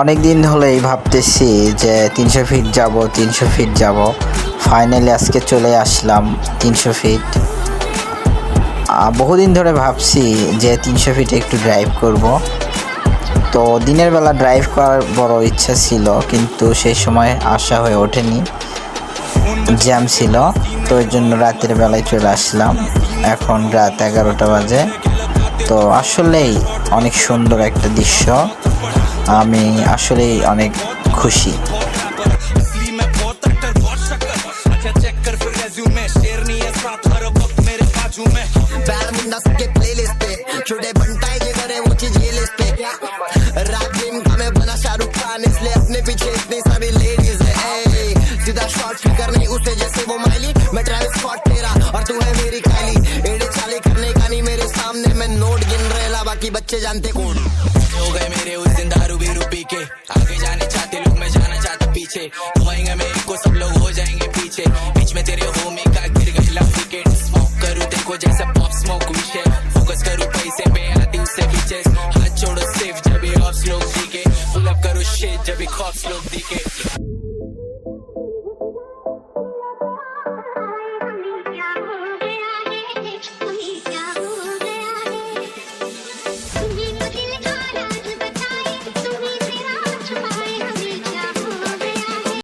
অনেক দিন হলেই ভাবতেছি যে তিনশো ফিট যাব, তিনশো ফিট যাব। ফাইনালি আজকে চলে আসলাম তিনশো ফিট বহুদিন ধরে ভাবছি যে তিনশো ফিটে একটু ড্রাইভ করব। তো দিনের বেলা ড্রাইভ করার বড় ইচ্ছা ছিল, কিন্তু সেই সময় আশা হয়ে ওঠেনি। জ্যাম ছিল, তো ওই জন্য রাতের বেলায় চলে আসলাম। এখন রাত এগারোটা বাজে। তো আসলেই অনেক সুন্দর একটা দৃশ্য। আমি আসলেই অনেক খুশি असली मैं बहुत अटर बहुत शक्कर अच्छा चेक कर फिर रेज्यूमे शेरनी है साथ हर वक्त मेरे बाजू में बैड मुंडा सबके प्लेलिस्ट पे छोटे बंटाई के करे वो चीज ये लिस्ट पे रैप गेम का मैं बना शाहरुख खान इसलिए अपने पीछे इतनी सारी लेडीज है ए, सीधा शॉर्ट फिकर नहीं उसे जैसे वो माइली मैं ट्रैविस स्कॉट तेरा और तू है मेरी काली एड़े चाले करने का नहीं मेरे सामने मैं नोट गिन रहेला बाकी बच्चे जानते कौन हो गए मेरे उस दिन दारू बीरू पी के आगे जाने चाहते लोग, मैं जाना चाहता पीछे। खोएँगे मेरे को सब लोग हो जाएँगे पीछे। बीच में तेरे होमी का गिर गई लव स्मोक करूँ देखो जैसे पॉप स्मोक विषय फोकस करूँ पैसे पे आती उससे पीछे। हाथ छोड़ो सेफ़ जब भी ऑफ़ लोग दिखे। फुल अप करूँ शेट जब भी खौफ लोग दिखे।